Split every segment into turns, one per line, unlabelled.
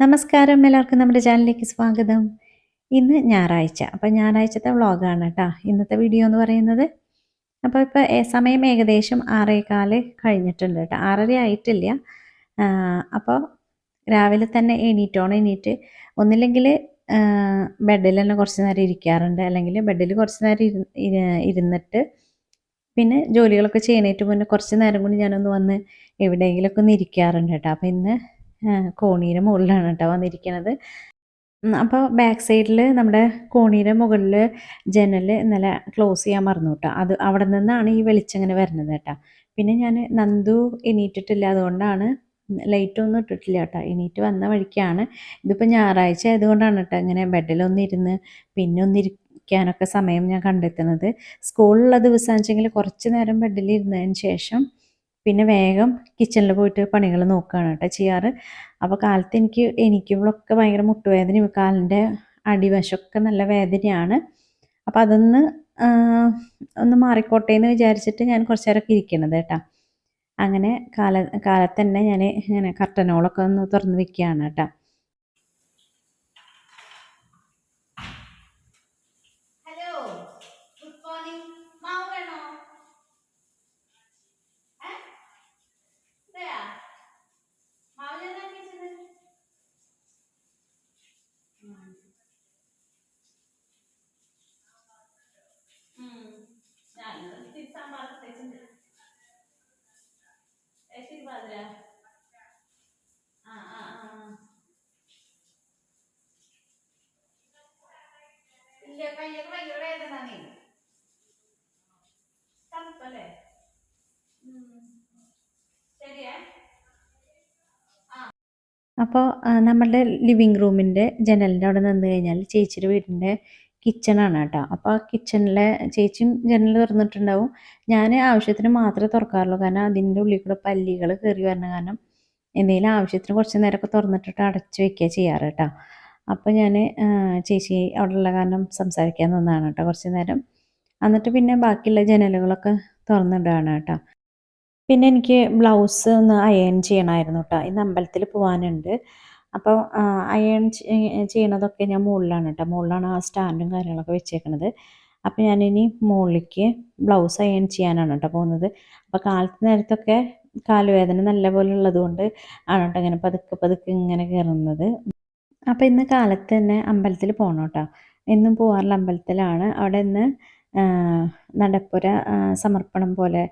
നമസ്കാരം. എല്ലാവർക്കും നമ്മുടെ ചാനലിലേക്ക് സ്വാഗതം. ഇന്ന് ഞായറാഴ്ച. അപ്പോൾ ഞായറാഴ്ചത്തെ വ്ളോഗാണ് കേട്ടോ. ഇന്നത്തെ വീഡിയോ എന്ന് പറയുന്നത്. അപ്പോൾ ഇപ്പോൾ സമയം ഏകദേശം ആറേകാൽ കഴിഞ്ഞിട്ടുണ്ട് കേട്ടോ. ആറര ആയിട്ടില്ല. അപ്പോൾ രാവിലെ തന്നെ എണീറ്റോണം. എണീറ്റ് ഒന്നില്ലെങ്കിൽ ബെഡിൽ തന്നെ കുറച്ച് നേരം ഇരിക്കാറുണ്ട്. അല്ലെങ്കിൽ ബെഡിൽ കുറച്ച് നേരം ഇരുന്നിട്ട് പിന്നെ ജോലികളൊക്കെ ചെയ്യണേറ്റ് മുന്നേ കുറച്ച് നേരം കൂടി ഞാനൊന്ന് വന്ന് എവിടെയെങ്കിലുമൊക്കെ ഒന്ന് ഇരിക്കാറുണ്ട് കേട്ടോ. അപ്പോൾ ഇന്ന് കോണീന്റെ മുകളിലാണ് കേട്ടോ വന്നിരിക്കുന്നത് അപ്പോൾ ബാക്ക് സൈഡിൽ നമ്മുടെ കോണീന്റെ മുകളിൽ ജനൽ ഇന്നലെ ക്ലോസ് ചെയ്യാൻ മറന്നു കേട്ടോ അത് അവിടെ നിന്നാണ് ഈ വെളിച്ചം ഇങ്ങനെ വരുന്നത് കേട്ടോ പിന്നെ ഞാൻ നന്ദു എണീറ്റിട്ടില്ല അതുകൊണ്ടാണ് ലൈറ്റൊന്നും ഇട്ടിട്ടില്ല കേട്ടോ എണീറ്റ് വന്ന വഴിക്കാണ്. ഇതിപ്പോൾ ഞായറാഴ്ച ആയതുകൊണ്ടാണ് കേട്ടോ ഇങ്ങനെ ബെഡിലൊന്നിരുന്ന് പിന്നെ പിന്നെ ഒന്നിരിക്കാനൊക്കെ സമയം ഞാൻ കണ്ടെത്തുന്നത്. സ്കൂളിലുള്ള ദിവസം വെച്ചെങ്കിൽ കുറച്ച് നേരം ബെഡിലിരുന്നതിന് ശേഷം പിന്നെ വേഗം കിച്ചണിൽ പോയിട്ട് പണികൾ നോക്കുകയാണ് കേട്ടോ ചെയ്യാറ്. അപ്പോൾ കാലത്ത് എനിക്ക് എനിക്കുമ്പോഴൊക്കെ ഭയങ്കര മുട്ടുവേദനയും കാലിന്റെ അടിവശമൊക്കെ നല്ല വേദനയാണ്. അപ്പോൾ അതൊന്ന് ഒന്ന് മാറിക്കോട്ടെ എന്ന് വിചാരിച്ചിട്ട് ഞാൻ കുറച്ച് നേരമൊക്കെ ഇരിക്കണത് കേട്ടോ. അങ്ങനെ കാല കാലത്തന്നെ ഞാൻ ഇങ്ങനെ കർട്ടനോളൊക്കെ ഒന്ന് തുറന്ന് വെക്കുകയാണ് കേട്ടോ. അപ്പോൾ നമ്മളുടെ ലിവിങ് റൂമിന്റെ ജനലിന്റെ അവിടെ നിന്ന് കഴിഞ്ഞാൽ ചേച്ചിയുടെ വീടിന്റെ കിച്ചണാണ് കേട്ടോ അപ്പോൾ ആ കിച്ചണിലെ ചേച്ചിയും ജനൽ തുറന്നിട്ടുണ്ടാവും. ഞാൻ ആവശ്യത്തിന് മാത്രമേ തുറക്കാറുള്ളൂ. കാരണം അതിന്റെ ഉള്ളിൽ കൂടെ പല്ലികൾ കയറി വരണ. കാരണം എന്തെങ്കിലും ആവശ്യത്തിന് കുറച്ച് നേരമൊക്കെ തുറന്നിട്ടിട്ട് അടച്ച് വെക്കുക ചെയ്യാറ് കേട്ടോ അപ്പോൾ ഞാൻ ചേച്ചി അവിടെയുള്ള കാരണം സംസാരിക്കാൻ നിന്നതാണ് കേട്ടോ കുറച്ച് നേരം. എന്നിട്ട് പിന്നെ ബാക്കിയുള്ള ജനലുകളൊക്കെ തുറന്നിടുകയാണ് കേട്ടോ പിന്നെ എനിക്ക് ബ്ലൗസ് ഒന്ന് അയൺ ചെയ്യണമായിരുന്നു കേട്ടോ ഇന്ന് അമ്പലത്തിൽ പോകാനുണ്ട് അപ്പോൾ അയൺ ചെയ്യണതൊക്കെ ഞാൻ മുകളിലാണ് കേട്ടോ മുകളിലാണ് ആ സ്റ്റാൻഡും കാര്യങ്ങളൊക്കെ വെച്ചേക്കണത്. അപ്പോൾ ഞാനിനി മുകളിലേക്ക് ബ്ലൗസ് അയൺ ചെയ്യാനാണ് കേട്ടോ പോകുന്നത്. അപ്പോൾ കാലത്ത് നേരത്തൊക്കെ കാലുവേദന നല്ല പോലെ ഉള്ളത് കൊണ്ട് ആണ് കേട്ടോ ഇങ്ങനെ പതുക്കെ പതുക്കെ ഇങ്ങനെ കയറുന്നത് അപ്പോൾ ഇന്ന് കാലത്ത് തന്നെ അമ്പലത്തിൽ പോകണം കേട്ടോ എന്നും പോകാറുള്ള അമ്പലത്തിലാണ്. അവിടെ ഇന്ന് നടപ്പുര സമർപ്പണം പോലെ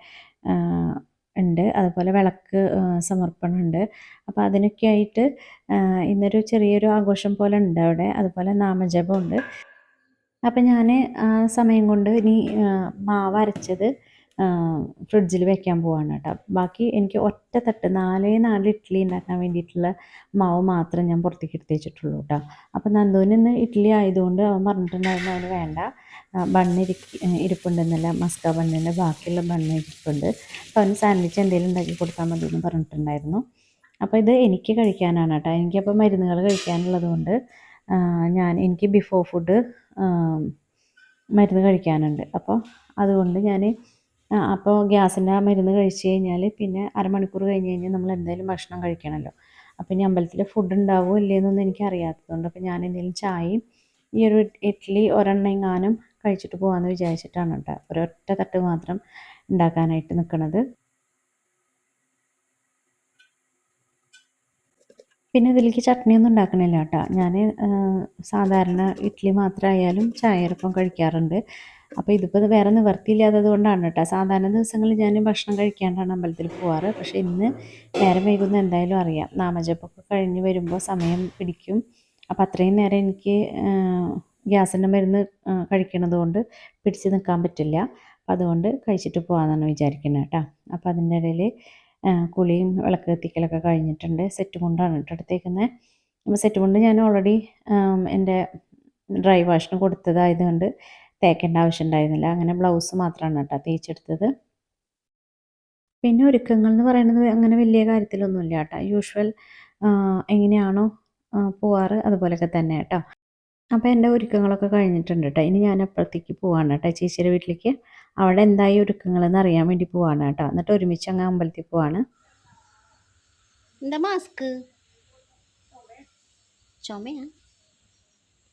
ഉണ്ട്. അതുപോലെ വിളക്ക് സമർപ്പണമുണ്ട് അപ്പോൾ അതിനൊക്കെ ആയിട്ട് ഇന്നൊരു ചെറിയൊരു ആഘോഷം പോലെ ഉണ്ട് അവിടെ. അതുപോലെ നാമജപമുണ്ട് അപ്പം ഞാൻ ആ സമയം കൊണ്ട് ഇനി മാവ് അരച്ചത് ഫ്രിഡ്ജിൽ വെക്കാൻ പോവാണ് കേട്ടോ. ബാക്കി എനിക്ക് ഒറ്റ തട്ട് നാലേ നാല് ഇഡ്ഡലി ഉണ്ടാക്കാൻ വേണ്ടിയിട്ടുള്ള മാവ് മാത്രം ഞാൻ പുറത്തേക്ക് എടുത്ത് വെച്ചിട്ടുള്ളൂ കേട്ടോ. അപ്പം നന്ദുവിന് ഇന്ന് ഇഡ്ഡലി ആയതുകൊണ്ട് അവൻ പറഞ്ഞിട്ടുണ്ടായിരുന്നു അവന് വേണ്ട. ബണ്ണ് ഇരി ഇരിപ്പുണ്ടെന്നല്ല മസ്ക ബണ്ണിന്റെ ബാക്കിയുള്ള ബണ്ണ് ഇരിപ്പുണ്ട്. അപ്പോൾ അവന് സാൻഡ്വിച്ച് എന്തെങ്കിലും ഉണ്ടാക്കി കൊടുത്താൽ മതി എന്ന് പറഞ്ഞിട്ടുണ്ടായിരുന്നു. അപ്പോൾ ഇത് എനിക്ക് കഴിക്കാനാണ് കേട്ടോ. എനിക്കപ്പോൾ മരുന്നുകൾ കഴിക്കാനുള്ളത് കൊണ്ട് ഞാൻ എനിക്ക് ബിഫോർ ഫുഡ് മരുന്ന് കഴിക്കാനുണ്ട്. അപ്പോൾ അതുകൊണ്ട് ഞാൻ അപ്പോൾ ഗ്യാസിന്റെ ആ മരുന്ന് കഴിച്ച് കഴിഞ്ഞാൽ പിന്നെ അരമണിക്കൂർ കഴിഞ്ഞ് കഴിഞ്ഞാൽ നമ്മൾ എന്തായാലും ഭക്ഷണം കഴിക്കണമല്ലോ. അപ്പോൾ ഇനി അമ്പലത്തിൽ ഫുഡ് ഉണ്ടാവുമോ ഇല്ലയെന്നൊന്നും എനിക്ക് അറിയാത്തതുകൊണ്ട് അപ്പോൾ ഞാൻ എന്തെങ്കിലും ചായയും ഈ ഒരു ഇഡ്ഡലി ഒരെണ്ണെങ്ങാനും കഴിച്ചിട്ട് പോകാമെന്ന് വിചാരിച്ചിട്ടാണ് കേട്ടോ. ഒരൊറ്റ തട്ട് മാത്രം ഉണ്ടാക്കാനായിട്ട് നിൽക്കുന്നത് പിന്നെ ഇതിലേക്ക് ചട്നിയൊന്നും ഉണ്ടാക്കണില്ല കേട്ടോ. ഞാൻ സാധാരണ ഇഡ്ഡലി മാത്രമായാലും ചായയോടൊപ്പം കഴിക്കാറുണ്ട്. അപ്പോൾ ഇതിപ്പോൾ വേറെ നിവർത്തിയില്ലാത്തത് കൊണ്ടാണ് കേട്ടോ. സാധാരണ ദിവസങ്ങളിൽ ഞാൻ ഭക്ഷണം കഴിക്കാണ്ടാണ് അമ്പലത്തിൽ പോവാറ്. പക്ഷേ ഇന്ന് നേരം വൈകുന്ന എന്തായാലും അറിയാം. നാമജപ്പൊക്കെ കഴിഞ്ഞ് വരുമ്പോൾ സമയം പിടിക്കും. അപ്പോൾ അത്രയും നേരം എനിക്ക് ഗ്യാസിന്റെ മരുന്ന് കഴിക്കണത് കൊണ്ട് പിടിച്ച് നിൽക്കാൻ പറ്റില്ല. അതുകൊണ്ട് കഴിച്ചിട്ട് പോകാമെന്നാണ് വിചാരിക്കുന്നത് കേട്ടോ. അപ്പോൾ അതിന്റെ ഇടയിൽ കുളിയും വിളക്ക് കത്തിക്കലൊക്കെ കഴിഞ്ഞിട്ടുണ്ട്. സെറ്റ് കൊണ്ടാണ് കേട്ടോ എടുത്തേക്കുന്നത്. അപ്പോൾ സെറ്റ് കൊണ്ട് ഞാൻ ഓൾറെഡി എന്റെ ഡ്രൈ വാഷിന് കൊടുത്തതായതുകൊണ്ട് തേക്കേണ്ട ആവശ്യം ഉണ്ടായിരുന്നില്ല അങ്ങനെ ബ്ലൗസ് മാത്രമാണ് കേട്ടോ തേച്ചെടുത്തത്. പിന്നെ ഒരുക്കങ്ങൾ എന്ന് പറയുന്നത് അങ്ങനെ വലിയ കാര്യത്തിലൊന്നുമില്ല കേട്ടോ. യൂഷ്വൽ എങ്ങനെയാണോ പോവാറ് അതുപോലെയൊക്കെ തന്നെ കേട്ടോ. അപ്പോൾ എന്റെ ഒരുക്കങ്ങളൊക്കെ കഴിഞ്ഞിട്ടുണ്ട് കേട്ടോ ഇനി ഞാൻ അപ്പുറത്തേക്ക് പോവാണ് കേട്ടോ ചേച്ചിയുടെ വീട്ടിലേക്ക്. അവിടെ എന്തായി ഒരുക്കങ്ങളെന്ന് അറിയാൻ വേണ്ടി പോവാണ് കേട്ടോ എന്നിട്ട് ഒരുമിച്ച് അങ്ങ് അമ്പലത്തിൽ പോവാണ്.
എന്താ മാസ്ക് ചുമയാ?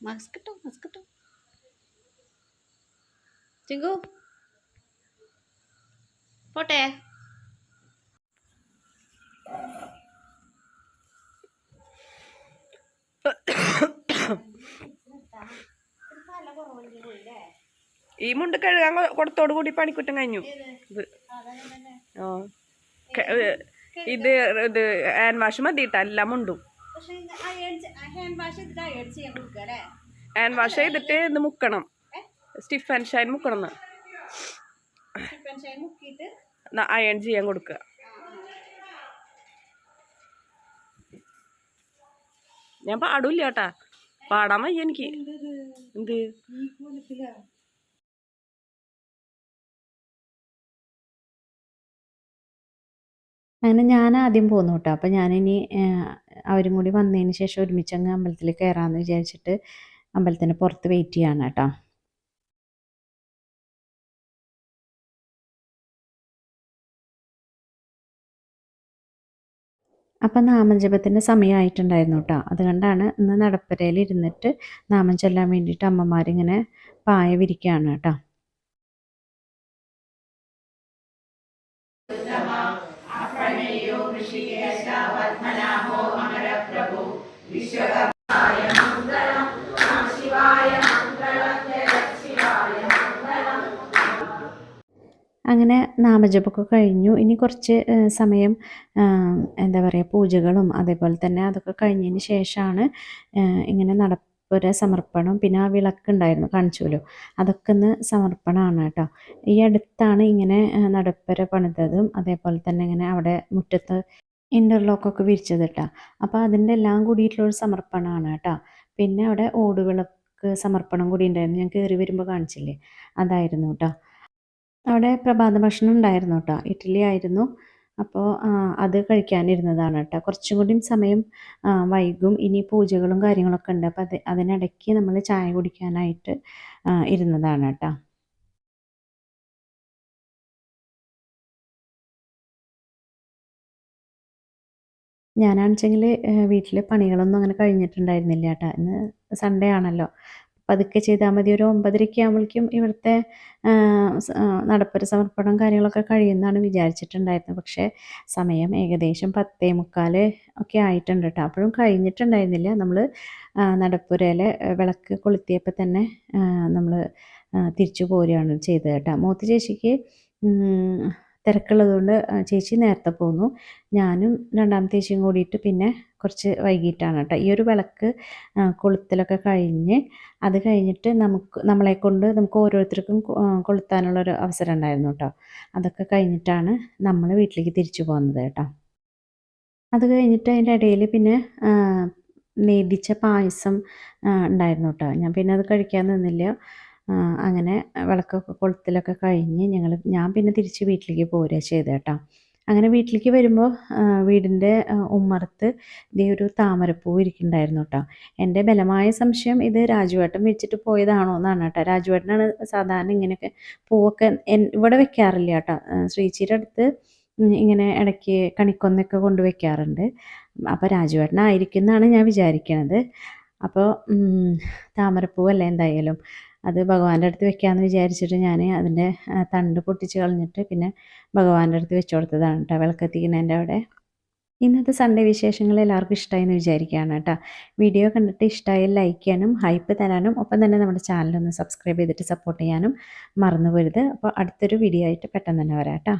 മാസ്ക് ചിങ്കു? പോട്ടെ.
ഈ മുണ്ട് കഴുകാൻ കൊടുത്തോടു കൂടി പണിക്കുറ്റം കഴിഞ്ഞു. ഇത്. ഏ, ഇത് ഇത് ഹാൻഡ് വാഷ് മതിട്ടാ എല്ലാം മുണ്ടും.
ഹാൻഡ് വാഷ് ചെയ്തിട്ട്
ഇത് മുക്കണം. സ്റ്റിഫ് ആൻഡ് ഷൈൻ മുക്കണം അയൺ ചെയ്യാൻ കൊടുക്കുക ഞാൻ പാടില്ല കേട്ടാ പാടാൻ വയ്യ എനിക്ക്. എന്ത്
അങ്ങനെ ഞാൻ ആദ്യം പോന്നു കേട്ടോ അപ്പം ഞാനിനി അവരും കൂടി വന്നതിന് ശേഷം ഒരുമിച്ച് അങ്ങ് അമ്പലത്തിൽ കയറാമെന്ന് വിചാരിച്ചിട്ട് അമ്പലത്തിന് പുറത്ത് വെയിറ്റ് ചെയ്യാണ് കേട്ടോ അപ്പം നാമജപത്തിന്റെ സമയമായിട്ടുണ്ടായിരുന്നു കേട്ടോ അതുകൊണ്ടാണ് ഇന്ന് നടപ്പരയിൽ ഇരുന്നിട്ട് നാമം ചൊല്ലാൻ വേണ്ടിയിട്ട് അമ്മമാരിങ്ങനെ പായ വിരിക്കുകയാണ് കേട്ടോ അങ്ങനെ നാമജപമൊക്കെ കഴിഞ്ഞു. ഇനി കുറച്ച് സമയം എന്താ പറയുക പൂജകളും അതേപോലെ തന്നെ അതൊക്കെ കഴിഞ്ഞതിന് ശേഷമാണ് ഇങ്ങനെ ഇങ്ങനെ നടപ്പുര സമർപ്പണം. പിന്നെ ആ വിളക്കുണ്ടായിരുന്നു കാണിച്ചുല്ലോ അതൊക്കെ ഒന്ന് സമർപ്പണമാണ് കേട്ടോ. ഈ അടുത്താണ് ഇങ്ങനെ നടപ്പുര പണിതതും അതേപോലെ തന്നെ ഇങ്ങനെ അവിടെ മുറ്റത്ത് ഇന്റർലോക്കൊക്കെ വിരിച്ചത് കേട്ടോ. അപ്പോൾ അതിന്റെ എല്ലാം കൂടിയിട്ടുള്ളൊരു സമർപ്പണമാണ് കേട്ടോ. പിന്നെ അവിടെ ഓടുവിളക്ക് സമർപ്പണം കൂടി ഉണ്ടായിരുന്നു. ഞാൻ കയറി വരുമ്പോൾ കാണിച്ചില്ലേ? അതായിരുന്നു കേട്ടോ. അവിടെ പ്രഭാത ഭക്ഷണം ഉണ്ടായിരുന്നു കേട്ടോ ഇഡ്ഡലി ആയിരുന്നു. അപ്പോൾ അത് കഴിക്കാനിരുന്നതാണ് കേട്ടോ കുറച്ചും കൂടി സമയം വൈകും. ഇനി പൂജകളും കാര്യങ്ങളൊക്കെ ഉണ്ട്. അപ്പോൾ അത് അതിനിടയ്ക്ക് നമ്മൾ ചായ കുടിക്കാനായിട്ട് ഇരുന്നതാണ് കേട്ടോ ഞാനാണെച്ചെങ്കിൽ വീട്ടിൽ പണികളൊന്നും അങ്ങനെ കഴിഞ്ഞിട്ടുണ്ടായിരുന്നില്ല കേട്ടോ ഇന്ന് സൺഡേ ആണല്ലോ. പതുക്കെ ചെയ്താൽ മതി. ഒരു ഒമ്പതരയ്ക്ക് ആകുമ്പോഴേക്കും ഇവിടുത്തെ നടപ്പര സമർപ്പണം കാര്യങ്ങളൊക്കെ കഴിയുമെന്നാണ് വിചാരിച്ചിട്ടുണ്ടായിരുന്നത്. പക്ഷേ സമയം ഏകദേശം പത്തേ മുക്കാൽ ഒക്കെ ആയിട്ടുണ്ട് കേട്ടോ. അപ്പോഴും കഴിഞ്ഞിട്ടുണ്ടായിരുന്നില്ല. നമ്മൾ നടപ്പുരയിലെ വിളക്ക് കൊളുത്തിയപ്പോൾ തന്നെ നമ്മൾ തിരിച്ചു പോരുകയാണ് ചെയ്തത് കേട്ടോ. മൂത്ത ചേച്ചിക്ക് തിരക്കുള്ളതുകൊണ്ട് ചേച്ചി നേരത്തെ പോന്നു. ഞാനും രണ്ടാമത്തെ ചേച്ചിയും കൂടിയിട്ട് പിന്നെ കുറച്ച് വൈകിട്ടാണ് കേട്ടോ. ഈ ഒരു വിളക്ക് കൊളുത്തലൊക്കെ കഴിഞ്ഞ് അത് കഴിഞ്ഞിട്ട് നമുക്ക് നമ്മളെ കൊണ്ട് നമുക്ക് ഓരോരുത്തർക്കും കൊളുത്താനുള്ളൊരു അവസരം ഉണ്ടായിരുന്നു കേട്ടോ. അതൊക്കെ കഴിഞ്ഞിട്ടാണ് നമ്മൾ വീട്ടിലേക്ക് തിരിച്ചു പോകുന്നത് കേട്ടോ. അത് കഴിഞ്ഞിട്ട് അതിന്റെ ഇടയിൽ പിന്നെ മേടിച്ച പായസം ഉണ്ടായിരുന്നു കേട്ടോ. ഞാൻ പിന്നെ അത് കഴിക്കാൻ നിന്നില്ല. അങ്ങനെ വിളക്കൊക്കെ കൊളുത്തിലൊക്കെ കഴിഞ്ഞ് ഞങ്ങൾ ഞാൻ പിന്നെ തിരിച്ച് വീട്ടിലേക്ക് പോരുക ചെയ്തത് കേട്ടോ അങ്ങനെ വീട്ടിലേക്ക് വരുമ്പോൾ വീടിന്റെ ഉമ്മറത്ത് ഇതേ ഒരു താമരപ്പൂ ഇരിക്കുന്നുണ്ടായിരുന്നു കേട്ടോ എന്റെ ബലമായ സംശയം ഇത് രാജുവേട്ടൻ വെച്ചിട്ട് പോയതാണോ എന്നാണ് കേട്ടോ. രാജുവേട്ടനാണ് സാധാരണ ഇങ്ങനെയൊക്കെ പൂവൊക്കെ ഇവിടെ വെക്കാറില്ല കേട്ടോ ശ്രീച്ചിയുടെ അടുത്ത് ഇങ്ങനെ ഇടയ്ക്ക് കണിക്കൊന്നൊക്കെ കൊണ്ട് വെക്കാറുണ്ട്. അപ്പോൾ രാജുവേട്ടനായിരിക്കും എന്നാണ് ഞാൻ വിചാരിക്കുന്നത് അപ്പോൾ താമരപ്പൂവല്ലേ എന്തായാലും. അത് ഭഗവാന്റെ അടുത്ത് വെക്കാമെന്ന് വിചാരിച്ചിട്ട് ഞാൻ അതിന്റെ തണ്ട് പൊട്ടിച്ച് കളഞ്ഞിട്ട് പിന്നെ ഭഗവാന്റെ അടുത്ത് വെച്ച് കൊടുത്തതാണ് കേട്ടോ വിളക്കെത്തിക്കുന്നതിന്റെ അവിടെ. ഇന്നത്തെ സൺഡേ വിശേഷങ്ങൾ എല്ലാവർക്കും ഇഷ്ടമായി എന്ന് വിചാരിക്കുകയാണ് കേട്ടോ വീഡിയോ കണ്ടിട്ട് ഇഷ്ടമായി ലൈക്ക് ചെയ്യാനും ഹൈപ്പ് തരാനും ഒപ്പം തന്നെ നമ്മുടെ ചാനലൊന്ന് സബ്സ്ക്രൈബ് ചെയ്തിട്ട് സപ്പോർട്ട് ചെയ്യാനും മറന്നു പോരുത്. അപ്പോൾ അടുത്തൊരു വീഡിയോ ആയിട്ട് പെട്ടെന്ന് തന്നെ വരാം കേട്ടോ